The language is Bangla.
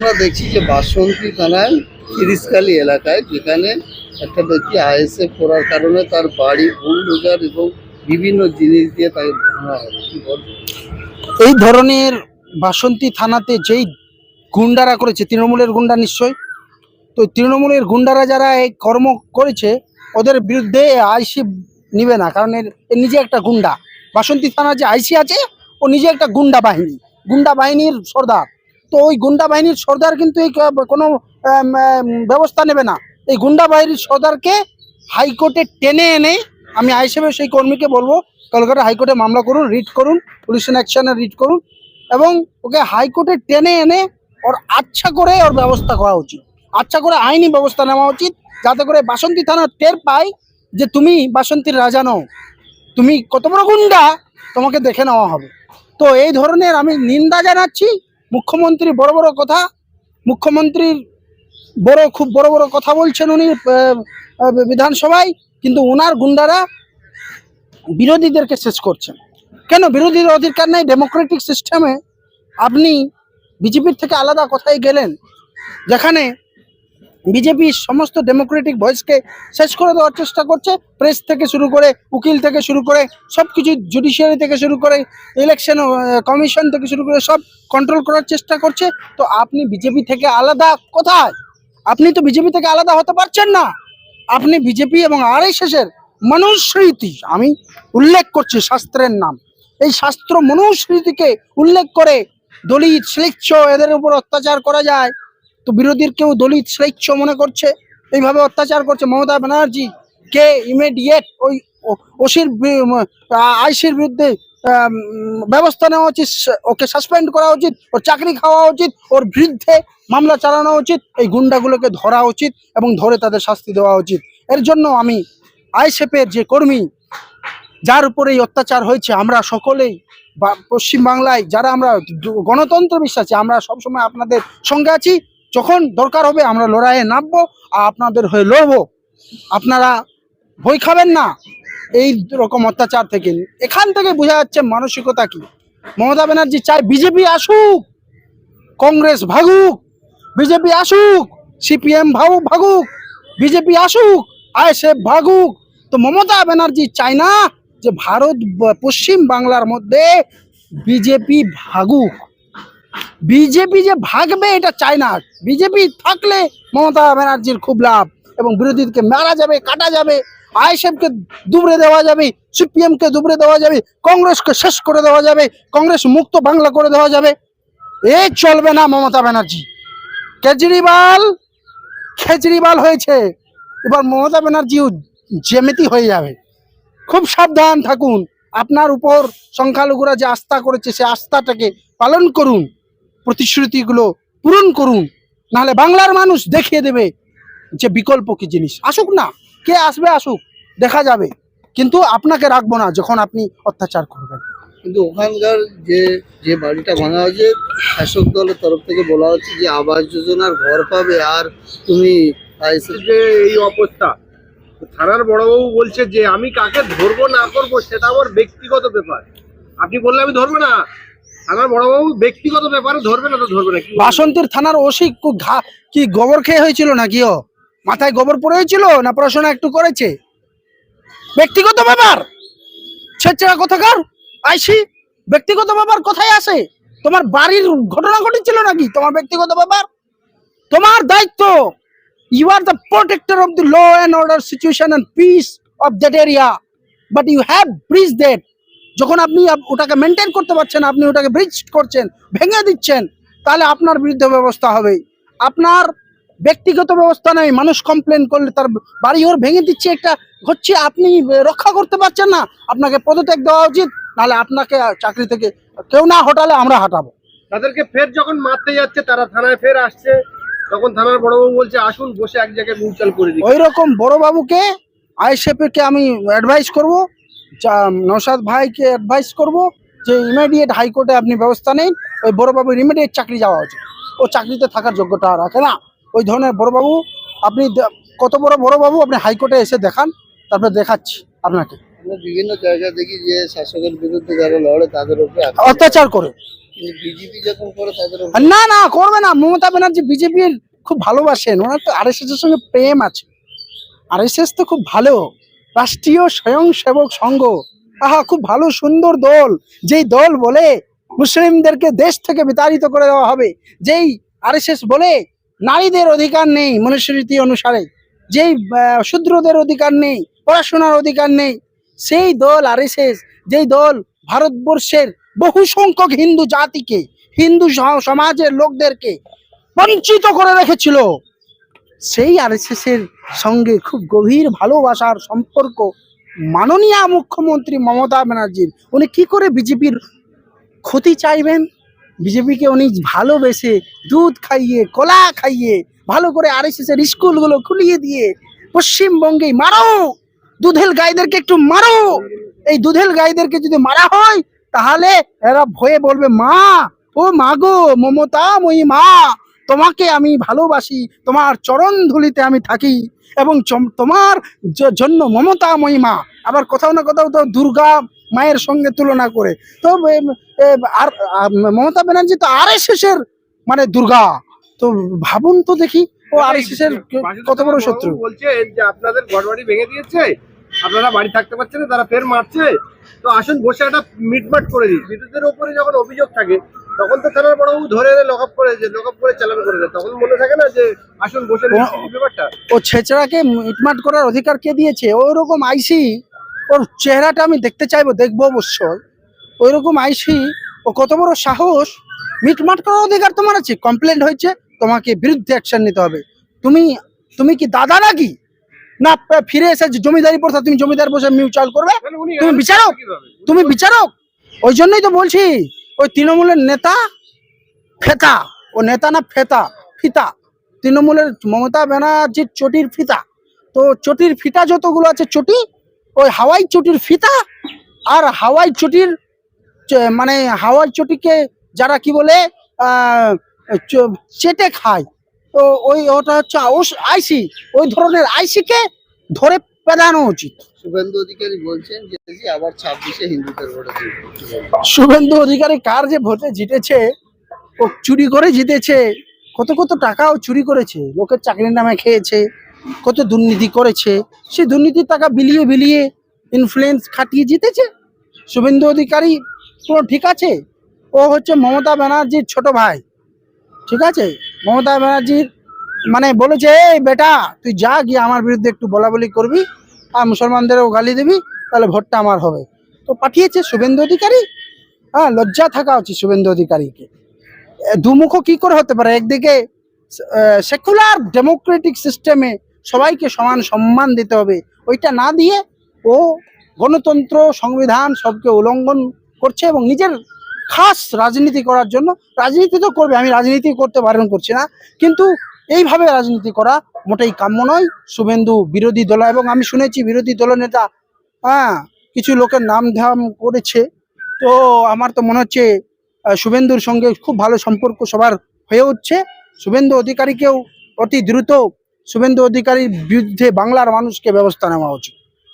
আমরা দেখছি যে বাসন্তী থানায় তিরিশকালী এলাকায় যেখানে একটা ব্যক্তি আইএসএফ করার কারণে তার বাড়ি বুলডোজার এবং বিভিন্ন জিনিস দিয়ে তাকে এই ধরনের বাসন্তী থানাতে যেই গুন্ডারা করেছে, তৃণমূলের গুন্ডা নিশ্চয় তো তৃণমূলের গুন্ডারা যারা এই কর্ম করেছে, ওদের বিরুদ্ধে আইসি নিবে না, কারণ এর নিজে একটা গুন্ডা। বাসন্তী থানা যে আইসি আছে, ও নিজে একটা গুন্ডা বাহিনী। গুন্ডা বাহিনীর সর্দার। তো ওই গুন্ডা বাহিনীর সর্দার কিন্তু এই কোনো ব্যবস্থা নেবে না। এই গুন্ডা বাহিনীর সর্দারকে হাইকোর্টে টেনে এনে আমি আই হিসেবে সেই কর্মীকে বলব কলকাতা হাইকোর্টে মামলা করুন, রিট করুন, পুলিশ অ্যাকশনে রিট করুন এবং ওকে হাইকোর্টে টেনে এনে ওর আচ্ছা করে ওর ব্যবস্থা করা উচিত। আচ্ছা করে আইনি ব্যবস্থা নেওয়া উচিত, যাতে করে বাসন্তী থানা টের পায় যে তুমি বাসন্তীর রাজা নও। তুমি কত বড় গুন্ডা, তোমাকে দেখে নেওয়া হবে। তো এই ধরনের আমি নিন্দা জানাচ্ছি। মুখ্যমন্ত্রী বড় বড় কথা, মুখ্যমন্ত্রীর বড়, খুব বড় বড় কথা বলছেন উনি বিধানসভায়, কিন্তু ওনার গুন্ডারা বিরোধীদেরকে শেষ করছেন। কেন? বিরোধীর অধিকার নেই, ডেমোক্রেটিক সিস্টেমে আপনি বিজেপির থেকে আলাদা কোথায় গেলেন, যেখানে বিজেপি সমস্ত ডেমোক্রেটিক ভয়েসকে শেষ করে দেওয়ার চেষ্টা করছে। প্রেস থেকে শুরু করে, উকিল থেকে শুরু করে সব কিছু জুডিশিয়ারি থেকে শুরু করে ইলেকশন কমিশন থেকে শুরু করে সব কন্ট্রোল করার চেষ্টা করছে। তো আপনি বিজেপি থেকে আলাদা কোথায়? আপনি তো বিজেপি থেকে আলাদা হতে পারছেন না। আপনি বিজেপি এবং আর এর মনুস্মৃতি, আমি উল্লেখ করছি শাস্ত্রের নাম, এই শাস্ত্র মনুস্মৃতিকে উল্লেখ করে দলিত, শ্লেচ্ছ, এদের উপর অত্যাচার করা যায়। তো বিরোধীর কেউ দলিত শ্লেচ্ছ মনে করছে? এইভাবে অত্যাচার করছে মমতা ব্যানার্জি, কে ইমিডিয়েট ওই ওসির আইসির বিরুদ্ধে ব্যবস্থা নেওয়া উচিত ওকে সাসপেন্ড করা উচিত, ওর চাকরি খাওয়া উচিত, ওর বিরুদ্ধে মামলা চালানো উচিত, এই গুন্ডাগুলোকে ধরা উচিত এবং ধরে তাদের শাস্তি দেওয়া উচিত। এর জন্য আমি আইসেপের যে কর্মী, যার উপরে এই অত্যাচার হয়েছে, আমরা সকলেই বা, পশ্চিমবাংলায়, যারা আমরা গণতন্ত্র বিশ্বাসী, আমরা সবসময় আপনাদের সঙ্গে আছি। যখন দরকার হবে আমরা লড়াইয়ে নামবো আর আপনাদের হয়ে লড়বো। আপনারা ভয় খাবেন না। এই রকম অত্যাচার থেকে। এখান থেকে বোঝা যাচ্ছে মানসিকতা কি। মমতা ব্যানার্জি চায় বিজেপি আসুক, কংগ্রেস ভাগুক, বিজেপি আসুক, সিপিএম ভাগুক ভাগুক, বিজেপি আসুক, আইএসএফ ভাগুক। তো মমতা ব্যানার্জি চায় না যে ভারত, পশ্চিম বাংলার মধ্যে বিজেপি ভাগুক। বিজেপি যে ভাগবে, এটা চায় না। বিজেপি থাকলে মমতা ব্যানার্জির খুব লাভ এবং বিরোধীকে মারা যাবে, কাটা যাবে, আইএসএফকে দুবড়ে দেওয়া যাবে, সিপিএমকে দুবড়ে দেওয়া যাবে, কংগ্রেসকে শেষ করে দেওয়া যাবে, কংগ্রেস মুক্ত বাংলা করে দেওয়া যাবে। এ চলবে না মমতা ব্যানার্জি। কেজরিওয়াল কেজরিওয়াল হয়েছে। এবার মমতা ব্যানার্জিও জেমিতি হয়ে যাবে। খুব সাবধান থাকুন। আপনার উপর সংখ্যালঘুরা যে আস্থা করেছে, সে আস্থাটাকে পালন করুন। প্রতিশ্রুতিগুলো পূরণ করুন, নাহলে বাংলার মানুষ দেখিয়ে দেবে যে বিকল্প কি জিনিস। আসুক না, কে আসবে আসুক, দেখা যাবে। কিন্তু আপনাকে রাখব না যখন আপনি অত্যাচার করবেন। কিন্তু ওখানকার যে যে বাড়িটা ভাঙা হয়েছে, শাসক দলের তরফ থেকে বলা হচ্ছে যে আবাস যোজনার ঘর পাবে, আর তুমি যে এই অবস্থা। থানার বড়বাবু বলছে যে, আমি কাকে ধরবো না করব, সেটা আমার ব্যক্তিগত ব্যাপার। আপনি বললে আমি ধরবো না। থানার বড়বাবু ব্যক্তিগত ব্যাপারে ধরবে না তো ধরবে না বাসন্তীর থানার ওসি কি গোবর খেয়ে হয়েছিল নাকি ও? মাথায় গোবর পড়ে হয়েছিল না পড়াশোনা একটু করেছে? ব্যক্তিগত ব্যাপার? ছেচড়া কোথাকার? আইসি, ব্যক্তিগত ব্যাপার কোথায় আসে তোমার বাড়ির ঘটনা ঘটেছিল নাকি? তোমার ব্যক্তিগত ব্যাপার? তোমার দায়িত্ব? You are the protector of the law and order situation and peace of that area but you have bridge that যখন আপনি ওটাকে মেনটেন করতে পারছেন আপনি ওটাকে ব্রিজ করছেন ভেঙে দিচ্ছেন তাহলে আপনার বিরুদ্ধে ব্যবস্থা হবে আপনার ব্যক্তিগত ব্যবস্থা নেই মানুষ কমপ্লেন করলে তার বাড়ি ওর ভেঙে দিচ্ছে একটা হচ্ছে আপনি রক্ষা করতে পারছেন না আপনাকে পদত্যাগ দেওয়া উচিত নাহলে আপনাকে চাকরি থেকে কেউ না হটালে আমরা হাঁটাবো। তাদেরকে ফের যখন মারতে যাচ্ছে তারা থানায় ফের আসছে তখন থানার বড়বাবু বলছে আসুন বসে এক জায়গায় মিউচুয়াল করে দিই। ওই রকম বড়বাবুকে আইসেফকে আমি অ্যাডভাইস করব নৌসাদ ভাইকে অ্যাডভাইস করব যে ইমিডিয়েট হাইকোর্টে আপনি ব্যবস্থা নেন। ওই বড়বাবুর ইমিডিয়েট চাকরি যাওয়া উচিত। ও চাকরিতে থাকার যোগ্যতা রাখে না। ওই ধরনের বড়োবাবু আপনি কত বড় বড়বাবু আপনি হাইকোর্টে এসে দেখান তারপরে দেখাচ্ছি আপনাকে। বিভিন্ন জায়গায় দেখি যে শাসকের বিরুদ্ধে যারা লড়ে তাদের উপরে অত্যাচার করে। বিজেপি যখন করে তাদের না না করবে না। মমতা ব্যানার্জি বিজেপির খুব ভালোবাসেন। ওনার তো আরএসএস এর সঙ্গে প্রেম আছে। আরএসএস তো খুব ভালো। রাষ্ট্রীয় স্বয়ংসেবক সংঘ। আহা, খুব ভালো, সুন্দর দল। যেই দল বলে মুসলিমদেরকে দেশ থেকে বিতাড়িত করে দেওয়া হবে, যেই আরএসএস বলে নারীদের অধিকার নেই মনুষ্যরীতি অনুসারে, যেই শূদ্রদের অধিকার নেই, পড়াশোনার অধিকার নেই, সেই দল আরএসএস, যেই দল ভারতবর্ষের বহু সংখ্যক হিন্দু জাতিকে, হিন্দু সমাজের লোকদেরকে বঞ্চিত করে রেখেছিল। সেই আরএসএস এর সঙ্গে খুব গভীর ভালোবাসার সম্পর্ক মাননীয় মুখ্যমন্ত্রী মমতা ব্যানার্জির। উনি কি করে বিজেপির ক্ষতি চাইবেন? বিজেপিকে উনি ভালোবেসে দুধ খাইয়ে, কলা খাইয়ে, ভালো করে আরএসএস এর স্কুলগুলো খুলিয়ে দিয়ে পশ্চিমবঙ্গে মারো। দুধেল গাইদেরকে একটু মারো। এই দুধেল গাইদেরকে যদি মারা হয়, তাহলে এরা ভয়ে বলবে, মা, ও মা গো, মমতা মই মা তোমাকে আমি ভালোবাসি তোমার চরণ ধুলিতে আমি থাকি এবং তোমার জন্য মমতা মহিমা আবার কোথাও না কোথাও তো দুর্গা মায়ের সঙ্গে তুলনা করে। তো আর মমতা ব্যানার্জি তো আর এর মানে দুর্গা। তো ভাবুন তো দেখি ও আর এর কত বড় শত্রু? বলছে যে আপনাদের ঘরবাড়ি ভেঙে দিয়েছে আপনারা বাড়ি থাকতে পারছেন না তারা ফের মারছে। তো আসুন বসে একটা মিটমাট করে দিই। বিদ্যুতের উপরে যখন অভিযোগ থাকে তখন তো থানার বড়বাবু ধরে এনে লকআপ করে যে লকআপ করে চালান করে দেয়। তখন মনে থাকে না যে আসুন বসে ব্যাপারটা। ও ছেচড়াকে মিটমাট করার অধিকার কে দিয়েছে? ওই রকম আইসি ওর চেহারাটা আমি দেখতে চাইব দেখব অবশ্যই। ওই রকম আইসি ও কত বড় সাহস। মিটমাট করার অধিকার তোমার আছে? কমপ্লেন্ট হয়েছে তোমাকে বিরুদ্ধে অ্যাকশন নিতে হবে। তুমি তুমি কি দাদা নাকি? না ফিরে এসে জমিদারি প্রথা তুমি জমিদার বসে মিউচুয়াল করবে? তুমি বিচারক? তুমি বিচারক? ওই জন্যই তো বলছি। ওই তৃণমূলের নেতা ফেতা। ও নেতা না ফেতা, ফিতা। তৃণমূলের মমতা ব্যানার্জির চটির ফিতা। তো চটির ফিতা যতগুলো আছে চটি, ওই হাওয়াই চটির ফিতা আর হাওয়াই চটির মানে হাওয়াই চটিকে যারা কি বলে চেটে খায়। তো ওই ওটা হচ্ছে আইসি। ওই ধরনের আইসিকে ধরে পেদানো উচিত। শুভেন্দু অধিকারী বলছেন যে যে আবার ছাব্বিশে হিন্দুদের ভোটে শুভেন্দু অধিকারী কার যে ভোটে জিতেছে ও চুরি করে জিতেছে কত কত টাকাও চুরি করেছে লোকের চাকরির নামে খেয়েছে কত দুর্নীতি করেছে সে দুর্নীতির টাকা বিলিয়ে বিলিয়ে ইনফ্লুয়েন্স খাটিয়ে জিতেছে? শুভেন্দু অধিকারী পুরো ঠিক আছে? ও হচ্ছে মমতা ব্যানার্জির ছোট ভাই। ঠিক আছে? মমতা ব্যানার্জির মানে বলেছে এই বেটা তুই যা গিয়ে আমার বিরুদ্ধে একটু বলা বলি করবি আর মুসলমানদেরও গালি দিবি, তাহলে ভোটটা আমার হবে। তো পাঠিয়েছে শুভেন্দু অধিকারী। হ্যাঁ লজ্জা থাকা উচিত শুভেন্দু অধিকারীকে। দুমুখ কি করে হতে পারে? একদিকে সেকুলার ডেমোক্রেটিক সিস্টেমে সবাইকে সমান সম্মান দিতে হবে, ওইটা না দিয়ে ও গণতন্ত্র, সংবিধান সবকে উল্লঙ্ঘন করছে এবং নিজের খাস রাজনীতি করার জন্য, রাজনীতি তো করবে, আমি রাজনীতি করতে বারণ করছি না, কিন্তু এইভাবে রাজনীতি করা মোটেই কাম্য নয়। শুভেন্দু বিরোধী দল। এবং আমি শুনেছি বিরোধী দল নেতা হ্যাঁ কিছু লোকের নাম ধাম করেছে। তো আমার তো মনে হচ্ছে শুভেন্দুর সঙ্গে খুব ভালো সম্পর্ক সবার হয়ে উঠছে। শুভেন্দু অধিকারীকেও অতি দ্রুত, শুভেন্দু অধিকারীর বিরুদ্ধে বাংলার মানুষকে ব্যবস্থা নেওয়া উচিত।